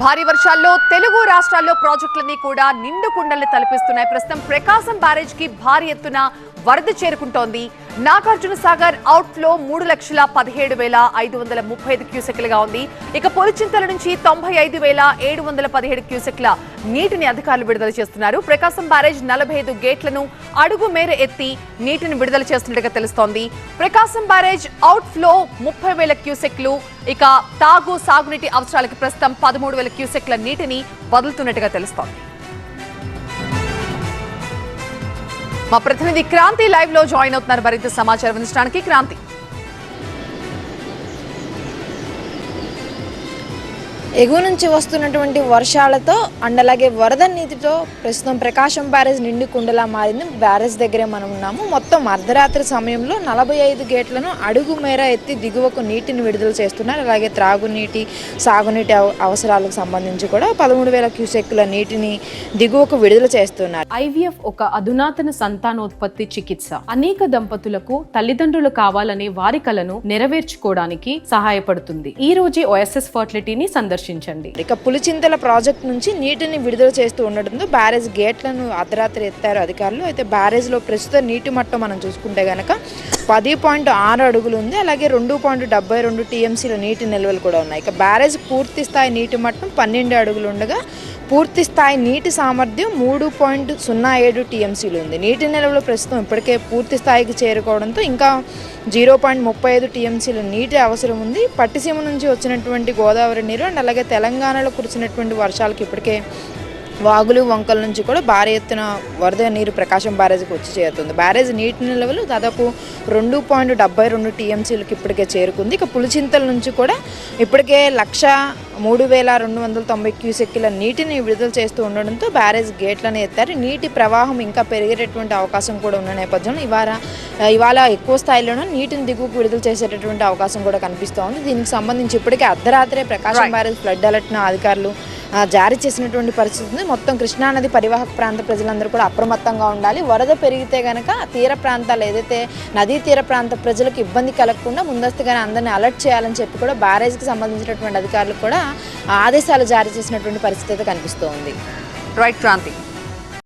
భారీ వర్షాల్లో తెలుగు రాష్ట్రాల్లో ప్రాజెక్టులన్నీ కూడా నిండు కుండల్ని తలపిస్తున్నాయి. ప్రస్తుతం ప్రకాశం బ్యారేజ్కి భారీ ఎత్తున వరద చేరుకుంటోంది. నాగార్జున సాగర్ అవుట్ ఫ్లో మూడు లక్షల పదిహేడు వేల ఐదు వందల ముప్పై ఐదు క్యూసెక్లుగా ఉంది. ఇక పొలిచింతల నుంచి తొంభై ఐదు వేల ఏడు వందల పదిహేడు క్యూసెక్ల నీటిని అధికారులు విడుదల చేస్తున్నారు. ప్రకాశం బ్యారేజ్ నలభై ఐదు గేట్లను అడుగు మేర ఎత్తి నీటిని విడుదల చేస్తున్నట్టుగా తెలుస్తోంది. ప్రకాశం బ్యారేజ్ అవుట్ ఫ్లో ముప్పై వేల క్యూసెక్లు ఇక తాగు సాగునీటి అవసరాలకు ప్రస్తుతం పదమూడు వేల క్యూసెక్ల నీటిని వదులుతున్నట్టుగా తెలుస్తోంది. మా ప్రతినిధి క్రాంతి లైవ్లో జాయిన్ అవుతున్నారు. మరింత సమాచారం అందించడానికి క్రాంతి. ఎగువ నుంచి వస్తున్నటువంటి వర్షాలతో అండ్ అలాగే వరద నీటితో ప్రస్తుతం ప్రకాశం బ్యారేజ్ నిండి కుండలా మారింది. బ్యారేజ్ దగ్గరే మనం ఉన్నాము. మొత్తం అర్ధరాత్రి సమయంలో నలభై ఐదు గేట్లను అడుగు మేర ఎత్తి దిగువకు నీటిని విడుదల చేస్తున్నారు. అలాగే త్రాగునీటి సాగునీటి అవ- అవసరాలకు సంబంధించి కూడా పదమూడు వేల క్యూసెక్కుల నీటిని దిగువకు విడుదల చేస్తున్నారు. ఐవీఎఫ్ ఒక అధునాతన సంతానోత్పత్తి చికిత్స. అనేక దంపతులకు తల్లిదండ్రులు కావాలనే వారి కలను నెరవేర్చుకోవడానికి సహాయపడుతుంది. ఈ రోజే ఓఎస్ఎస్ ఫర్టిలిటీని సందర్శించండి. ఇక పులిచింతల ప్రాజెక్ట్ నుంచి నీటిని విడుదల చేస్తూ ఉండడంతో బ్యారేజ్ గేట్లను అర్ధరాత్రి ఎత్తారు అధికారులు. అయితే బ్యారేజ్లో ప్రస్తుత నీటి మట్టం మనం చూసుకుంటే కనుక పది పాయింట్ ఆరు అడుగులు ఉంది. అలాగే రెండు పాయింట్ డెబ్బై రెండు టీఎంసీల నీటి నిల్వలు కూడా ఉన్నాయి. ఇక బ్యారేజ్ పూర్తి స్థాయి నీటి మట్టం పన్నెండు అడుగులు ఉండగా పూర్తి స్థాయి నీటి సామర్థ్యం మూడు పాయింట్ సున్నా ఏడు టీఎంసీలు ఉంది. నీటి నిల్వలు ప్రస్తుతం ఇప్పటికే పూర్తి స్థాయికి చేరుకోవడంతో ఇంకా జీరో పాయింట్ ముప్పై ఐదు టీఎంసీల నీటి అవసరం ఉంది. పట్టిసీమ నుంచి వచ్చినటువంటి గోదావరి నీరు అండ్ అలాగే తెలంగాణలో కురిసినటువంటి వర్షాలకు ఇప్పటికే వాగులు వంకల నుంచి కూడా భారీ ఎత్తున వరద నీరు ప్రకాశం బ్యారేజ్కి వచ్చి చేరుతుంది. బ్యారేజ్ నీటి నిల్వలు దాదాపు రెండు పాయింట్ డెబ్బై రెండు టీఎంసీలకు ఇప్పటికే చేరుకుంది. ఇక పులిచింతల నుంచి కూడా ఇప్పటికే లక్ష మూడు వేల రెండు వందల తొంభై క్యూసెక్కిల నీటిని విడుదల చేస్తూ ఉండడంతో బ్యారేజ్ గేట్లను ఎత్తారు నీటి ప్రవాహం ఇంకా పెరిగేటటువంటి అవకాశం కూడా ఉన్న నేపథ్యంలో ఇవాళ ఇవాళ ఎక్కువ స్థాయిలోనూ నీటిని దిగువకు విడుదల చేసేటటువంటి అవకాశం కూడా కనిపిస్తోంది దీనికి సంబంధించి ఇప్పటికే అర్ధరాత్రే ప్రకాశం. బ్యారేజ్ ఫ్లడ్ అలర్ట్ను అధికారులు జారీ చేసినటువంటి పరిస్థితి ఉంది మొత్తం కృష్ణానది పరివాహక ప్రాంత ప్రజలందరూ కూడా అప్రమత్తంగా ఉండాలి. వరద పెరిగితే గనక తీర ప్రాంతాలు ఏదైతే నదీ తీర ప్రాంత ప్రజలకు ఇబ్బంది కలగకుండా ముందస్తుగానే అందరినీ అలర్ట్ చేయాలని చెప్పి కూడా బ్యారేజ్కి సంబంధించినటువంటి అధికారులు కూడా ఆదేశాలు జారీ చేసినటువంటి పరిస్థితి అయితే కనిపిస్తోంది. రైట్ క్రాంతి.